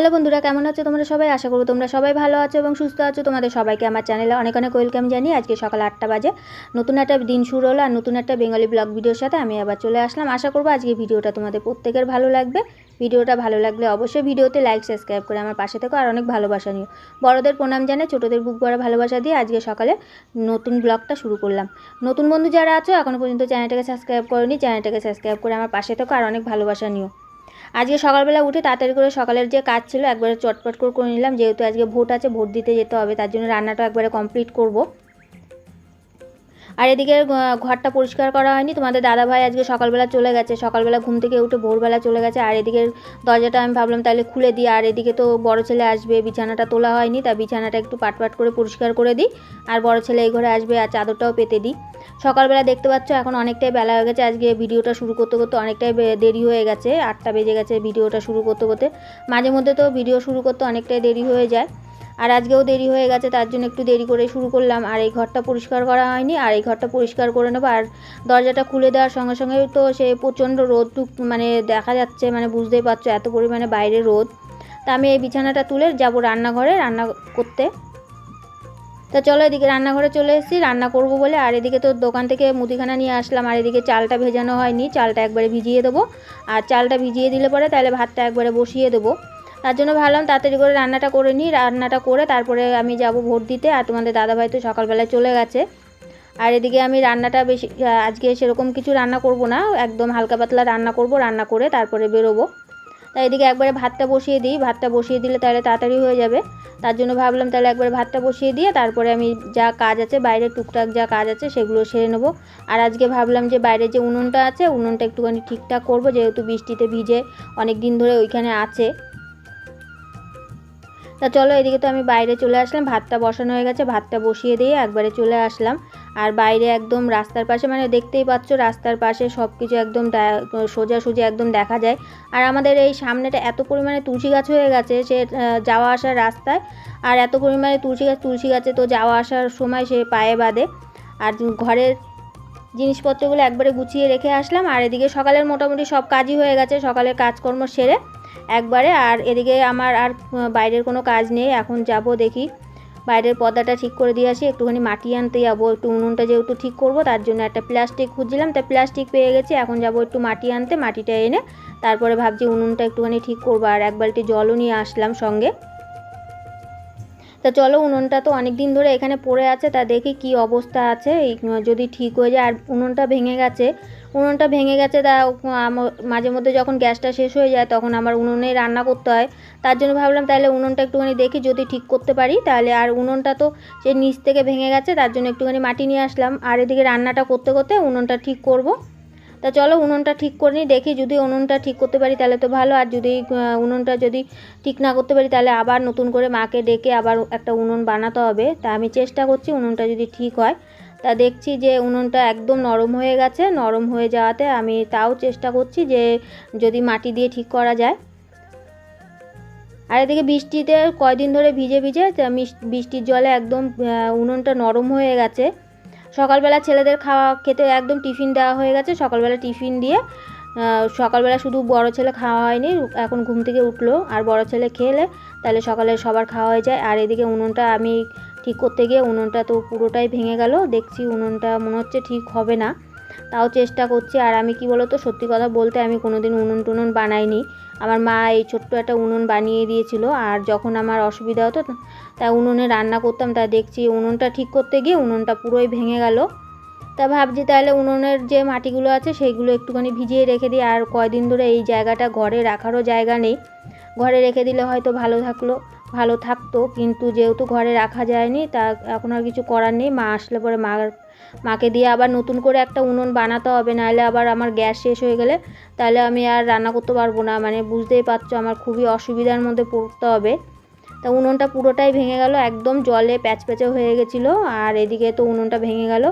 Hello বন্ধুরা, কেমন আছো তোমরা সবাই? আশা করব তোমরা সবাই ভালো আছো এবং সুস্থ আছো। তোমাদের সবাইকে আমার চ্যানেলে অনেক অনেক ওয়েলকাম জানিয়ে আজকে সকাল আটটা বাজে। নতুন একটা দিন শুরু হলো আর নতুন একটা বেঙ্গলি ব্লগ ভিডিওর সাথে আমি আবার চলে আসলাম। আশা করব আজকে ভিডিওটা তোমাদের প্রত্যেকের ভালো লাগবে। ভিডিওটা ভালো লাগলে অবশ্যই ভিডিওতে লাইক সাবস্ক্রাইব করে আমার পাশে থেকো আর অনেক ভালোবাসা নিও। বড়দের প্রণাম জানে ছোটোদের বুক ভরা ভালোবাসা দিয়ে আজকে সকালে নতুন ব্লগটা শুরু করলাম। নতুন বন্ধু যারা আছো এখনও পর্যন্ত চ্যানেলটাকে সাবস্ক্রাইব করোনি, চ্যানেলটাকে সাবস্ক্রাইব করে আমার পাশে থেকো আর অনেক ভালোবাসা নিও। আজকে সকালবেলা উঠে তাড়াতাড়ি করে সকালের যে কাজ ছিল, একবারে চটপট করে করে নিলাম। যেহেতু আজকে ভোট আছে, ভোট দিতে যেতে হবে, তার জন্য রান্নাটা একবারে কমপ্লিট করব। আর এদিকে ঘরটা পরিষ্কার করা হয়নি। তোমাদের দাদা ভাই আজকে সকালবেলা চলে গেছে। সকালবেলা ঘুম থেকে উঠে ভোরবেলা চলে গেছে। আর এদিকে দরজাটা আমি ভাবলাম তাহলে খুলে দিই। আর এদিকে তো বড় ছেলে আসবে, বিছানাটা তোলা হয়নি তা বিছানাটা একটু পাট পাট করে পরিষ্কার করে দিই। আর বড় ছেলে এই ঘরে আসবে আর চাদরটাও পেতে দিই। সকালবেলা দেখতে পাচ্ছ, এখন অনেকটাই বেলা হয়ে গেছে। আজকে ভিডিওটা শুরু করতে করতে অনেকটাই দেরি হয়ে গেছে। আটটা বেজে গেছে ভিডিওটা শুরু করতে করতে। মাঝে মধ্যে তো ভিডিও শুরু করতে অনেকটাই দেরি হয়ে যায়। আর আজকেও দেরি হয়ে গেছে, তার জন্য একটু দেরি করে শুরু করলাম। আর এই ঘরটা পরিষ্কার করা হয়নি, আর এই ঘরটা পরিষ্কার করে নেব। আর দরজাটা খুলে দেওয়ার সঙ্গে সঙ্গে তো সে প্রচণ্ড রোদ টুক- মানে দেখা যাচ্ছে মানে বুঝতেই পারছ এত পরিমাণে বাইরে রোদ। তা আমি এই বিছানাটা তুলে যাব রান্নাঘরে রান্না করতে। তা চলো এদিকে রান্নাঘরে চলে এসেছি, রান্না করব বলে। আর এদিকে তো দোকান থেকে মুদিখানা নিয়ে আসলাম, আর এদিকে চালটা ভেজানো হয়নি, চালটা একবারে ভিজিয়ে দেবো। আর চালটা ভিজিয়ে দিলে পরে তাহলে ভাতটা একবারে বসিয়ে দেবো। তার জন্য ভাবলাম তাড়াতাড়ি করে রান্নাটা করে নিই। রান্নাটা করে তারপরে আমি যাব ভোট দিতে আর তোমাদের দাদাভাই তো সকালবেলায় চলে গেছে। আর এদিকে আমি রান্নাটা বেশি আজকে সেরকম কিছু রান্না করব না। একদম হালকা পাতলা রান্না করব, রান্না করে তারপরে বেরোবো। তাই এদিকে একবারে ভাতটা বসিয়ে দিই। ভাতটা বসিয়ে দিলে তাহলে তাড়াতাড়ি হয়ে যাবে। তার জন্য ভাবলাম তাহলে একবারে ভাতটা বসিয়ে দিয়ে তারপরে আমি যা কাজ আছে, বাইরে টুকটাক যা কাজ আছে সেগুলো সেরে নেব। আর আজকে ভাবলাম যে বাইরে যে উনুনটা আছে, উনুনটা একটুখানি ঠিকঠাক করব। যেহেতু বৃষ্টিতে ভিজে অনেক দিন ধরে ওইখানে আছে। তা চলো এদিকে তো আমি বাইরে চলে আসলাম, ভাতটা বসানো হয়ে গেছে, ভাতটা বসিয়ে দিয়ে একবারে চলে আসলাম। আর বাইরে একদম রাস্তার পাশে মানে দেখতেই পাচ্ছ রাস্তার পাশে সব কিছু একদম দা- সোজা সোজা একদম দেখা যায়। আর আমাদের এই সামনেটা এত পরিমাণে তুলসী গাছ হয়ে গেছে সে যাওয়া আসার রাস্তায়। আর এত পরিমাণে তুলসী গাছ, তুলসী গাছে তো যাওয়া আসার সময় সে পায়ে বাঁধে। আর ঘরের জিনিসপত্রগুলো একবারে গুছিয়ে রেখে আসলাম। আর এদিকে সকালের মোটামুটি সব কাজই হয়ে গেছে, সকালের কাজকর্ম সেরে। একবারে। আর এদিকে আমার আর বাইরের কোনো কাজ নেই। এখন যাব দেখি। বাইরের পর্দাটা ঠিক করে দিয়ে আসি। একটুখানি মাটি আনতে যাব। একটু উনুনটা যেহেতু ঠিক করব, তার জন্য একটা প্লাস্টিক খুঁজছিলাম। তা প্লাস্টিক পেয়ে গেছি। এখন যাব একটু মাটি আনতে, মাটিটা এনে। তারপরে ভাবছি উনুনটা একটুখানি ঠিক করব। আর এক বালতি জলও নিয়ে আসলাম সঙ্গে। তা চলো উনুনটা তো অনেক দিন ধরে এখানে পড়ে আছে, তা দেখি কি অবস্থা আছে। যদি ঠিক হয়ে যায়, আর উনুনটা ভেঙে গেছে, উনুনটা ভেঙে গেছে, তা মাঝে মধ্যে যখন গ্যাসটা শেষ হয়ে যায়, তখন আমার উনুনে রান্না করতে হয়। তার জন্য ভাবলাম তাহলে উনুনটা একটুখানি দেখি, যদি ঠিক করতে পারি, তাহলে আর উনুনটা তো সে নিচ থেকে ভেঙে গেছে, তার জন্য একটুখানি মাটি নিয়ে আসলাম। আর এদিকে রান্নাটা করতে করতে উনুনটা ঠিক করব। তা চলো উনুনটা ঠিক করে নিই, দেখি যদি উনুনটা ঠিক করতে পারি তাহলে তো ভালো, আর যদি উনুনটা যদি ঠিক না করতে পারি তাহলে আবার নতুন করে মাকে ডেকে আবার একটা উনুন বানাতে হবে। তা আমি চেষ্টা করছি উনুনটা যদি ঠিক হয়। তা দেখছি যে উনুনটা একদম নরম হয়ে গেছে, নরম হয়ে যাওয়াতে আমি তাও চেষ্টা করছি যে যদি মাটি দিয়ে ঠিক করা যায়। আর এদিকে বৃষ্টিতে কয়দিন ধরে ভিজে ভিজে বৃষ্টির জলে একদম উনুনটা নরম হয়ে গেছে। সকালবেলা ছেলেদের খাওয়া খেতে একদম টিফিন দেওয়া হয়ে গেছে। সকালবেলা টিফিন দিয়ে সকালবেলা শুধু বড় ছেলে খাওয়া হয়নি, এখন ঘুম থেকে উঠল। আর বড় ছেলে খেলে, তাহলে সকালে সবার খাওয়া হয়ে যায়। আর এদিকে উনুনটা আমি ঠিক করতে গিয়ে, উনুনটা তো পুরোটাই ভেঙে গেল। দেখছি উনুনটা মনে হচ্ছে ঠিক হবে না। তাও চেষ্টা করছি। আর আমি কি বলতো, সত্যি কথা বলতে আমি কোনোদিন উনুন টুনুন বানাইনি। আমার মা এই ছোট্ট একটা উনুন বানিয়ে দিয়েছিল। আর যখন আমার অসুবিধা হতো, তা উনুনে রান্না করতাম, তা দেখছি উনুনটা ঠিক করতে গিয়ে উনুনটা পুরোই ভেঙে গেল। তা ভাবছি তাহলে উনুনের যে মাটিগুলো আছে সেইগুলো একটুখানি ভিজিয়ে রেখে দিই। আর কয়দিন ধরে এই জায়গাটা ঘরে রাখারও জায়গা নেই। ঘরে রেখে দিলে হয়তো ভালো থাকল, ভালো থাকতো। কিন্তু যেহেতু ঘরে রাখা যায়নি, তা এখন আর কিছু করার নেই। মা আসলে পরে মা মাকে দিয়ে আবার নতুন করে একটা উনুন বানাতে হবে, নাহলে আবার আমার গ্যাস শেষ হয়ে গেলে তাহলে আমি আর রান্না করতে পারব না। মানে বুঝতেই পারছ আমার খুবই অসুবিধার মধ্যে পড়তে হবে। তা উনুনটা পুরোটাই ভেঙে গেল, একদম জলে প্যাচপ্যাচে হয়ে গেছিল আর এদিকে তো উনুনটা ভেঙে গেল।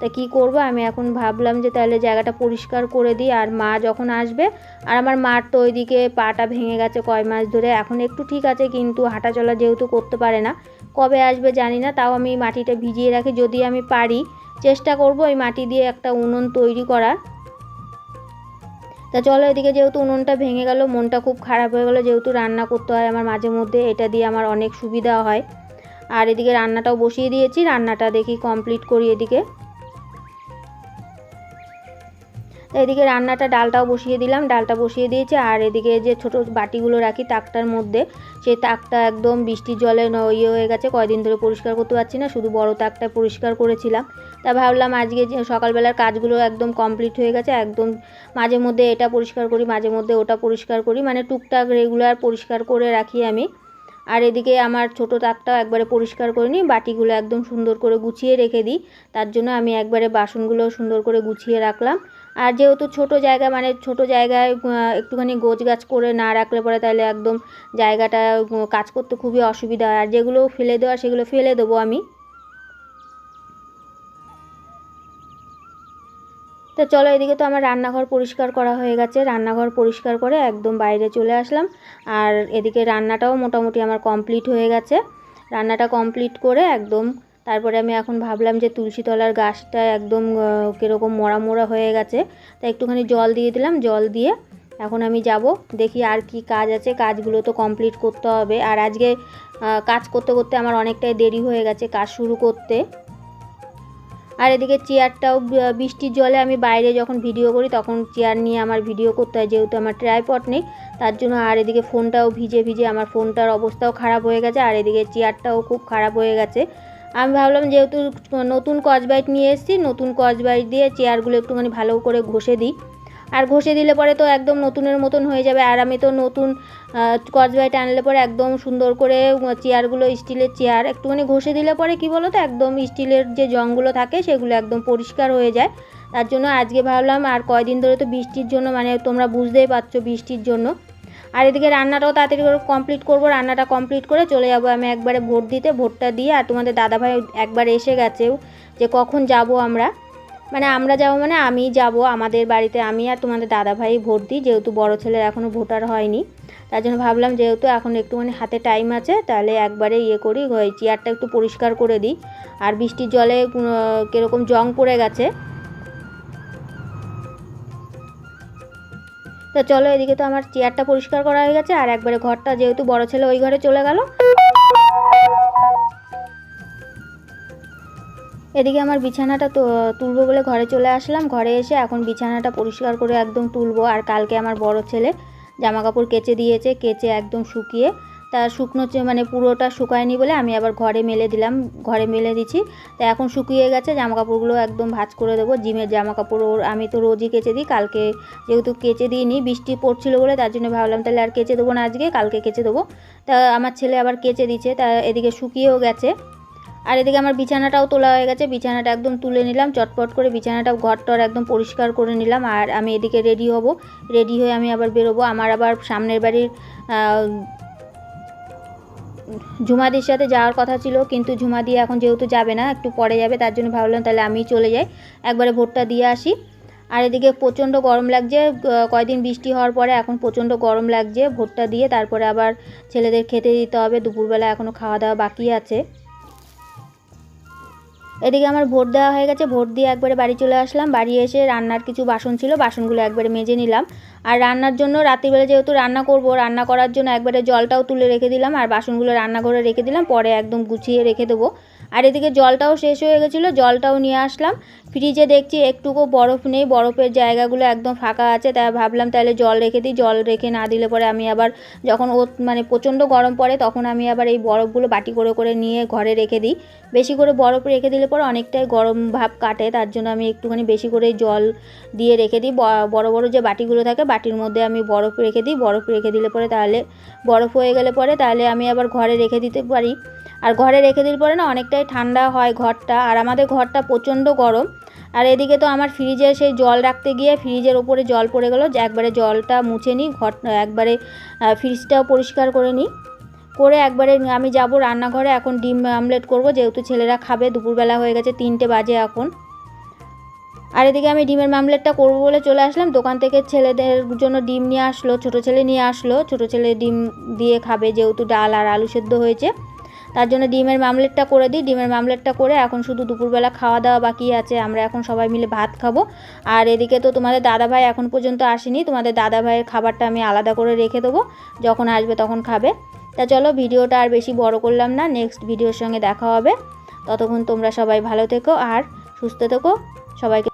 তা কি করব? আমি এখন ভাবলাম যে তাহলে জায়গাটা পরিষ্কার করে দিই আর মা যখন আসবে, আর আমার মার তো ওইদিকে পাটা ভেঙে গেছে কয় মাস ধরে, এখন একটু ঠিক আছে কিন্তু হাঁটা চলা যেহেতু করতে পারে না। কবে আসবে জানি না, তাও আমি মাটিটা ভিজিয়ে রাখি যদি আমি পারি। চেষ্টা করব ওই মাটি দিয়ে একটা উনুন তৈরি করার। তা চলো এদিকে যেহেতু উনুনটা ভেঙে গেল, মনটা খুব খারাপ হয়ে গেলো, যেহেতু রান্না করতে হয় আমার মাঝে মধ্যে, এটা দিয়ে আমার অনেক সুবিধা হয়। আর এদিকে রান্নাটাও বসিয়ে দিয়েছি, রান্নাটা দেখি কমপ্লিট করি এদিকে। এদিকে রান্নাটা ডালটাও বসিয়ে দিলাম, ডালটা বসিয়ে দিয়েছি, আর এদিকে যে ছোট বাটিগুলো রাখি তাকটার মধ্যে সেই তাকটা একদম বৃষ্টির জলে ইয়ে হয়ে গেছে, কয়দিন ধরে পরিষ্কার করতে পারছি না, শুধু বড় তাকটা পরিষ্কার করেছিলাম। তা ভাবলাম আজকে যে সকালবেলার কাজগুলো একদম কমপ্লিট হয়ে গেছে, একদম মাঝে মধ্যে এটা পরিষ্কার করি, মাঝে মধ্যে ওটা পরিষ্কার করি মানে টুকটাক রেগুলার পরিষ্কার করে রাখি আমি। আর এদিকে আমার ছোট তাকটাও একবারে পরিষ্কার করে নিই, বাটিগুলো একদম সুন্দর করে গুছিয়ে রেখে দিই, তার জন্য আমি একবারে বাসনগুলো সুন্দর করে গুছিয়ে রাখলাম। আর যেহেতু ছোট জায়গা মানে ছোট জায়গায় একটুখানি গোছ গাছ করে না রাখলে পরে তাহলে একদম জায়গাটা কাজ করতে খুবই অসুবিধা হয়। আর যেগুলো ফেলে দেওয়া, সেগুলো ফেলে দেবো আমি। তো চলো এদিকে তো আমার রান্নাঘর পরিষ্কার করা হয়ে গেছে। রান্নাঘর পরিষ্কার করে একদম বাইরে চলে আসলাম। আর এদিকে রান্নাটাও মোটামুটি আমার কমপ্লিট হয়ে গেছে। রান্নাটা কমপ্লিট করে একদম তারপরে আমি এখন ভাবলাম যে তুলসীতলার গাছটা একদম কীরকম মরা মরা হয়ে গেছে। তাই একটুখানি জল দিয়ে দিলাম, জল দিয়ে এখন আমি যাব, দেখি আর কি কাজ আছে। কাজগুলো তো কমপ্লিট করতে হবে। আর আজকে কাজ করতে করতে আমার অনেকটাই দেরি হয়ে গেছে কাজ শুরু করতে। আর এদিকে চেয়ারটাও বৃষ্টির জলে আমি বাইরে যখন ভিডিও করি তখন চেয়ার নিয়ে আমার ভিডিও করতে হয়, যেহেতু আমার ট্রাইপট নেই। তার জন্য আর এদিকে ফোনটাও ভিজে ভিজে আমার ফোনটার অবস্থাও খারাপ হয়ে গেছে। আর এদিকে চেয়ারটাও খুব খারাপ হয়ে গেছে। আমি ভাবলাম যেহেতু নতুন কচবাইট নিয়ে এসেছি, নতুন কচবাইট দিয়ে চেয়ারগুলো একটুখানি ভালো করে ঘষে দিই। আর ঘষে দিলে পরে তো একদম নতুনের মতন হয়ে যাবে। আর আমি তো নতুন কচবাইট আনলে পরে একদম সুন্দর করে চেয়ারগুলো স্টিলের চেয়ার একটুখানি ঘষে দিলে পরে কি বলো তো একদম স্টিলের যে জংগুলো থাকে সেগুলো একদম পরিষ্কার হয়ে যায়। তার জন্য আজকে ভাবলাম আর কয়দিন ধরে তো বৃষ্টির জন্য মানে তোমরা বুঝতেই পারছ বৃষ্টির জন্য। আর এদিকে রান্নাটাও তাড়াতাড়ি করে কমপ্লিট করব, রান্নাটা কমপ্লিট করে চলে যাব আমি একবারে ভোট দিতে, ভোটটা দিয়ে আর তোমাদের দাদাভাই একবার এসে গেছেও যে কখন যাব আমরা। মানে আমরা যাব মানে আমি যাব, আমাদের বাড়িতে আমি আর তোমাদের দাদাভাই ভোট দিই, যেহেতু বড় ছেলের এখনও ভোটার হয়নি। তার জন্য ভাবলাম যেহেতু এখন একটুখানি হাতে টাইম আছে, তাহলে একবারে ইয়ে করি চেয়ারটা একটু পরিষ্কার করে দিই। আর বৃষ্টির জলে কীরকম জং পড়ে গেছে তো চলো এদিকে তো আমার চেয়ারটা পরিষ্কার করা হয়ে গেছে, আর একবারে ঘরটা যেহেতু বড় ছেলে ওই ঘরে চলে গেল। এদিকে আমার বিছানাটা তো, তুলবো বলে ঘরে চলে আসলাম, ঘরে এসে এখন বিছানাটা পরিষ্কার করে একদম তুলবো, আর কালকে আমার বড় ছেলে জামা কাপড় কেচে দিয়েছে, কেচে একদম শুকিয়ে তা শুকনো মানে পুরোটা শুকায়নি বলে আমি আবার ঘরে মেলে দিলাম, ঘরে মেলে দিচ্ছি তা এখন শুকিয়ে গেছে জামা কাপড়গুলো একদম ভাঁজ করে দেবো। জিমের জামা কাপড় ওর আমি তো রোজই কেচে দিই, কালকে যেহেতু কেচে দিইনি, বৃষ্টি পড়ছিল বলে তার জন্য ভাবলাম তাহলে আর কেচে দেবো না আজকে, কালকে কেচে দেবো। তা আমার ছেলে আবার কেচে দিচ্ছে তা এদিকে শুকিয়েও গেছে। আর এদিকে আমার বিছানাটাও তোলা হয়ে গেছে, বিছানাটা একদম তুলে নিলাম, চটপট করে বিছানাটাও ঘরটর একদম পরিষ্কার করে নিলাম। আর আমি এদিকে রেডি হব, রেডি হয়ে আমি আবার বেরোবো। আমার আবার সামনের বাড়ির ঝুমাদির সাথে যাওয়ার কথা ছিল, কিন্তু ঝুমাদি এখন যেহেতু যাবে না, একটু পরে যাবে, তার জন্য ভাবলাম তাহলে আমি চলে যাই। একবারে ভোটটা দিয়ে আসি। আর এদিকে প্রচণ্ড গরম লাগছে কয়দিন বৃষ্টি হওয়ার পরে এখন প্রচণ্ড গরম লাগছে। ভোটটা দিয়ে তারপরে আবার ছেলেদের খেতে দিতে হবে, দুপুরবেলা এখনও খাওয়া দাওয়া বাকি আছে। এদিকে আমার ভোট দেওয়া হয়ে গেছে। ভোট দিয়ে একবারে বাড়ি চলে আসলাম। বাড়ি এসে রান্নার কিছু বাসন ছিল, বাসনগুলো একবারে মেজে নিলাম। আর রান্নার জন্য রাত্রিবেলা যেহেতু রান্না করব, রান্না করার জন্য একবারে জলটাও তুলে রেখে দিলাম। আর বাসনগুলো রান্নাঘরে রেখে দিলাম। পরে একদম গুছিয়ে রেখে দেবো। আর এদিকে জলটাও শেষ হয়ে গেছিল, জলটাও নিয়ে আসলাম। ফ্রিজে দেখছি একটুকু বরফ নেই, বরফের জায়গাগুলো একদম ফাঁকা আছে, তাই ভাবলাম তাহলে জল রেখে দিই, জল রেখে না দিলে পরে আমি আবার যখন ও মানে প্রচণ্ড গরম পড়ে তখন আমি আবার এই বরফগুলো বাটি করে করে নিয়ে ঘরে রেখে দিই। বেশি করে বরফ রেখে দিলে পরে অনেকটাই গরম ভাব কাটে, তার জন্য আমি একটুখানি বেশি করে জল দিয়ে রেখে দিই। বড় বড় যে বাটিগুলো থাকে বাটির মধ্যে আমি বরফ রেখে দিই, বরফ রেখে দিলে পরে তাহলে বরফ হয়ে গেলে পরে তাহলে আমি আবার ঘরে রেখে দিতে পারি। আর ঘরে রেখে দিলে পরে না অনেকটাই ঠান্ডা হয় ঘরটা। আর আমাদের ঘরটা প্রচণ্ড গরম। আর এদিকে তো আমার ফ্রিজে সেই জল রাখতে গিয়ে ফ্রিজের ওপরে জল পড়ে গেলো। যে একবারে জলটা মুছে নিই, ঘর, একবারে ফ্রিজটাও পরিষ্কার করে নিই। করে একবারে আমি যাব রান্নাঘরে। এখন ডিম আমলেট করব। যেহেতু ছেলেরা খাবে, দুপুরবেলা হয়ে গেছে তিনটে বাজে এখন। আর এদিকে আমি ডিমের মামলেটটা করব বলে চলে আসলাম। দোকান থেকে ছেলেদের জন্য ডিম নিয়ে আসলো, ছোটো ছেলে নিয়ে আসলো। ছোটো ছেলে ডিম দিয়ে খাবে যেহেতু ডাল আর আলু সেদ্ধ হয়েছে। তার জন্য ডিমের মামলেটটা করে দিই। ডিমের মামলেটটা করে এখন শুধু দুপুরবেলা খাওয়া দাওয়া বাকি আছে। আমরা এখন সবাই মিলে ভাত খাব। আর এদিকে তো তোমাদের দাদাভাই এখন পর্যন্ত আসেনি। তোমাদের দাদাভাইয়ের খাবারটা আমি আলাদা করে রেখে দেবো। যখন আসবে তখন খাবে। তা চলো ভিডিওটা আর বেশি বড় করলাম না। নেক্সট ভিডিওর সঙ্গে দেখা হবে। ততক্ষণ তোমরা সবাই ভালো থেকো আর সুস্থ থেকো। সবাইকে